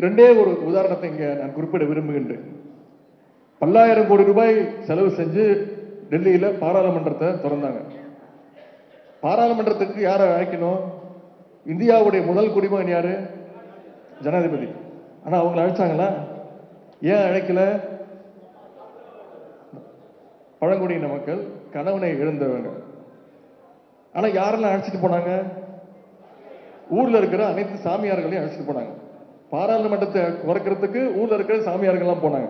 இரண்டே ஒரு உதாரணத்தை இங்க நான் குறிப்பிட விரும்புகின்றேன். பல்லாயிரம் கோடி ரூபாய் செலவு செஞ்சு டெல்லியில பாராளுமன்றத்தை திறந்தாங்க. பாராளுமன்றத்துக்கு யாரை அழைக்கணும்? இந்தியாவுடைய முதல் குடிமகன் யாரு? ஜனாதிபதி. ஆனா அவங்களை அழைச்சாங்களா? ஏன் அழைக்கல? பழங்குடியின மக்கள் கணவனை இழந்தவங்க. ஆனா யாரெல்லாம் அழைச்சிட்டு போனாங்க? ஊர்ல இருக்கிற அனைத்து சாமியார்களையும் அழைச்சிட்டு போனாங்க. பாராளுமன்றத்தை குறைக்கிறதுக்கு ஊர்ல இருக்கிற சாமியார்கள்லாம் போனாங்க.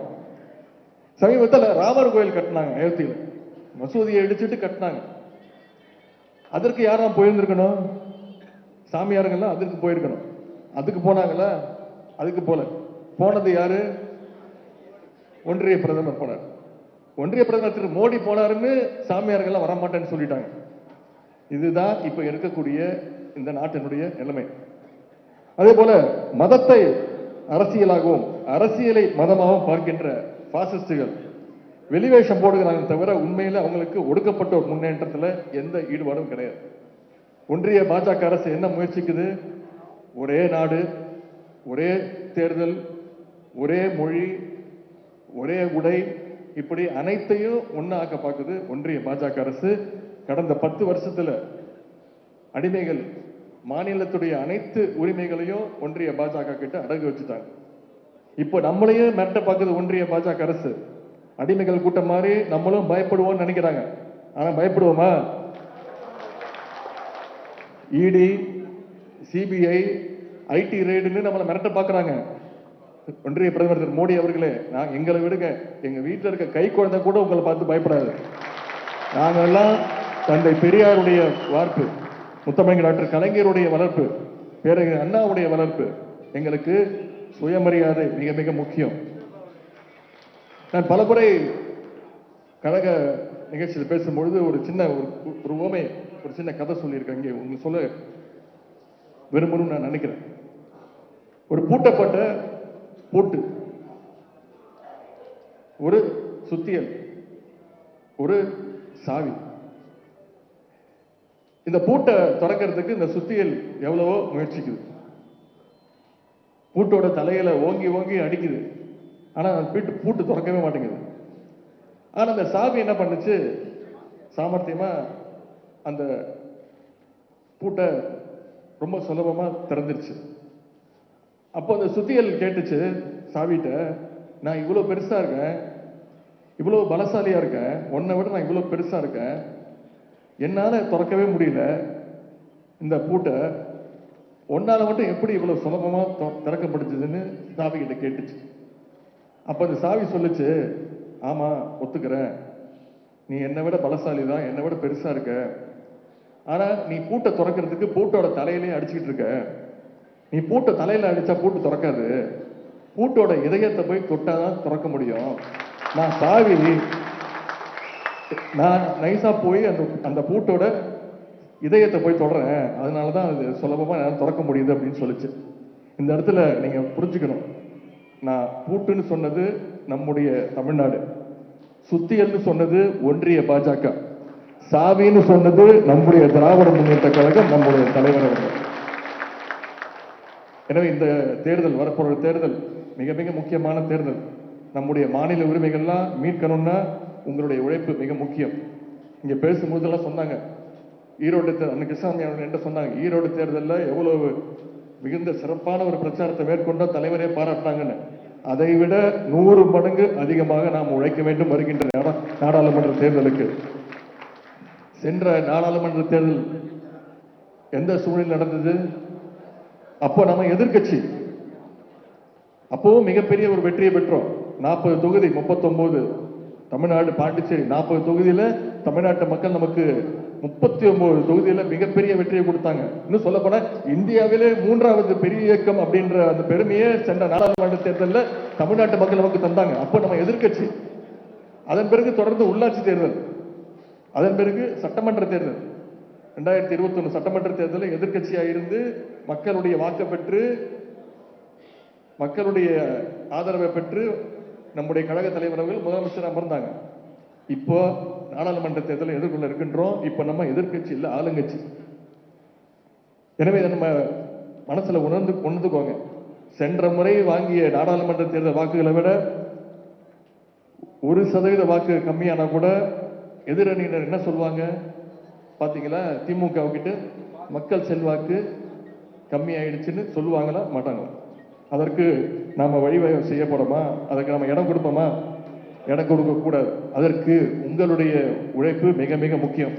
சமீபத்தில் ராமர் கோயில் கட்டினாங்க அயோத்தியில். மசூதியை இடிச்சிட்டு கட்டினாங்க. அதற்கு யாரெல்லாம் போயிருந்திருக்கணும்? சாமியாருங்கெல்லாம் அதற்கு போயிருக்கணும். அதுக்கு போனாங்களா? அதுக்கு போல. போனது யாரு? ஒன்றிய பிரதமர் போனார். ஒன்றிய பிரதமர் திரு மோடி போனாருன்னு சாமியார்கள்லாம் வரமாட்டேன்னு சொல்லிட்டாங்க. இதுதான் இப்போ இருக்கக்கூடிய இந்த நாட்டினுடைய நிலைமை. அதே போல மதத்தை அரசியலாகவும் அரசியலை மதமாகவும் பார்க்கின்ற பாசிஸ்டுகள் வெளிவேஷம் போடுகிறாங்க தவிர உண்மையில் அவங்களுக்கு ஒடுக்கப்பட்ட ஒரு முன்னேற்றத்தில் எந்த ஈடுபாடும் கிடையாது. ஒன்றிய பாஜக அரசு என்ன முயற்சிக்குது? ஒரே நாடு ஒரே தேர்தல் ஒரே மொழி ஒரே உடை இப்படி அனைத்தையும் ஒண்ணாக்க பார்க்குது ஒன்றிய பாஜக அரசு. கடந்த பத்து வருஷத்தில் அடிமைகள் மாநிலத்துடைய அனைத்து உரிமைகளையும் ஒன்றிய பாஜக கிட்ட அடகு வச்சுட்டாங்க. இப்போ நம்மளையே மிரட்ட பார்க்குது ஒன்றிய பாஜக அரசு. அடிமைகள் கூட்டம் மாதிரி நம்மளும் பயப்படுவோம்னு நினைக்கிறாங்க. ஆனா பயப்படுவோமா? இடி சிபிஐ ஐடி ரெய்டுன்னு நம்மளை மிரட்ட பார்க்குறாங்க. ஒன்றிய பிரதமர் திரு மோடி அவர்களே நான் எங்களை விடுங்க. எங்க வீட்டில் இருக்க கை குழந்தை கூட உங்களை பார்த்து பயப்படாது. நாங்கெல்லாம் தந்தை பெரியாருடைய வார்ப்பு. முத்தமிழ் டாக்டர் கலைஞருடைய வளர்ப்பு பேரறிஞர் அண்ணாவுடைய வளர்ப்பு எங்களுக்கு சுயமரியாதை மிக மிக முக்கியம். நான் பலமுறை கழக நிகழ்ச்சியில் பேசும்பொழுது ஒரு சின்ன ஒரு ஒரு ஓமை ஒரு சின்ன கதை சொல்லியிருக்கேன். இங்கே உங்களுக்கு சொல்ல விரும்பணும்னு நான் நினைக்கிறேன். ஒரு பூட்டப்பட்ட பூட்டு ஒரு சுத்தியல் ஒரு சாவி. இந்த பூட்டை திறக்கிறதுக்கு இந்த சுத்தியல் எவ்வளவோ முயற்சிக்குது. பூட்டோட தலையில ஓங்கி ஓங்கி அடிக்குது. ஆனா அந்த பூட்டு பூட்டு திறக்கவே மாட்டேங்குது. ஆனா அந்த சாவி என்ன பண்ணுச்சு? சாமர்த்தியமா அந்த பூட்டை ரொம்ப சுலபமா திறந்துருச்சு. அப்போ அந்த சுத்தியல் கேட்டுச்சு சாவிட்ட நான் இவ்வளவு பெருசா இருக்கேன். இவ்வளவு பலசாலியா இருக்கேன். உன்னை விட நான் இவ்வளவு பெருசா இருக்கேன். என்னால் திறக்கவே முடியல இந்த பூட்டை. ஒன்றால் மட்டும் எப்படி இவ்வளோ சுலபமாக திறக்க முடிஞ்சதுன்னு சாவி கிட்ட கேட்டுச்சு. அப்போ அந்த சாவி சொல்லுச்சு ஆமாம் ஒத்துக்கிறேன். நீ என்னை விட பலசாலி தான் என்னை விட பெருசாக இருக்க. ஆனால் நீ பூட்டை திறக்கிறதுக்கு பூட்டோட தலையிலேயே அடிச்சுக்கிட்டு இருக்க. நீ பூட்டை தலையில் அடித்தா பூட்டு திறக்காது. பூட்டோட இதயத்தை போய் தொட்டால் தான் திறக்க முடியும். நான் சாவி நான் நைஸாக போய் அந்த அந்த பூட்டோட இதயத்தை போய் தொடறேன். அதனால தான் அது சுலபமாக என்னால் திறக்க முடியுது அப்படின்னு சொல்லிச்சு. இந்த இடத்துல நீங்கள் புரிஞ்சுக்கணும். நான் பூட்டுன்னு சொன்னது நம்முடைய தமிழ்நாடு. சுத்தியல்னு சொன்னது ஒன்றிய பாஜக. சாவின்னு சொன்னது நம்முடைய திராவிட முன்னேற்ற கழகம் நம்முடைய தலைவர் அவர்கள். எனவே இந்த தேர்தல் வரப்போற தேர்தல் மிக மிக முக்கியமான தேர்தல். நம்முடைய மாநில உரிமைகள்லாம் மீட்கணும்னா உங்களுடைய உழைப்பு மிக முக்கியம். இங்க பேசும்போதெல்லாம் சொன்னாங்க. ஈரோடு தேர்தல் அன்னைக்கு கிருஷ்ணாமி அவர்கள் என்ன சொன்னாங்க ஈரோடு தேர்தலில் எவ்வளவு மிகுந்த சிறப்பான ஒரு பிரச்சாரத்தை மேற்கொண்ட தலைவரே பாராட்டினாங்கன்னு. அதை விட நூறு மடங்கு அதிகமாக நாம் உழைக்க வேண்டும் வருகின்ற நாடாளுமன்ற தேர்தலுக்கு. சென்ற நாடாளுமன்ற தேர்தல் எந்த சூழ்நிலை நடந்தது? அப்போ நம்ம எதிர்க்கட்சி. அப்போவும் மிகப்பெரிய ஒரு வெற்றியை பெற்றோம். நாற்பது தொகுதி முப்பத்தொன்பது தமிழ்நாடு பாண்டிச்சேரி நாற்பது தொகுதியில் தமிழ்நாட்டு மக்கள் நமக்கு முப்பத்தி ஒன்பது தொகுதியில் மிகப்பெரிய வெற்றியை கொடுத்தாங்க. இன்னும் சொல்ல போனால் இந்தியாவிலே மூன்றாவது பெரிய இயக்கம் அப்படின்ற அந்த பெருமையை சென்ற நாடாளுமன்ற தேர்தலில் தமிழ்நாட்டு மக்கள் நமக்கு தந்தாங்க. அப்போ நம்ம எதிர்க்கட்சி. அதன் பிறகு தொடர்ந்து உள்ளாட்சி தேர்தல். அதன் பிறகு சட்டமன்ற தேர்தல். ரெண்டாயிரத்தி இருபத்தி சட்டமன்ற தேர்தலில் எதிர்கட்சியாக இருந்து மக்களுடைய வாக்கை பெற்று மக்களுடைய ஆதரவை பெற்று நம்முடைய கழக தலைவர் அவர்கள் முதலமைச்சர் அமர்ந்தாங்க. இப்போ நாடாளுமன்ற தேர்தலை எதிர்கொள்ள இருக்கின்றோம். இப்போ நம்ம எதிர்க்கட்சி இல்லை ஆளுங்கட்சி. எனவே இதை நம்ம மனசுல உணர்ந்து உணர்ந்துக்கோங்க. சென்ற முறை வாங்கிய நாடாளுமன்ற தேர்தல் வாக்குகளை விட ஒரு சதவீத வாக்கு கம்மியானா கூட எதிரணியினர் என்ன சொல்லுவாங்க பாத்தீங்களா? திமுக கிட்ட மக்கள் செல்வாக்கு கம்மியாயிடுச்சுன்னு சொல்லுவாங்களா? மாட்டாங்களா? அதற்கு நாம் வழிவகை செய்யப்படமா? அதற்கு நம்ம இடம் கொடுப்போமா? இடம் கொடுக்கக்கூடாது. அதற்கு உங்களுடைய உழைப்பு மிக மிக முக்கியம்.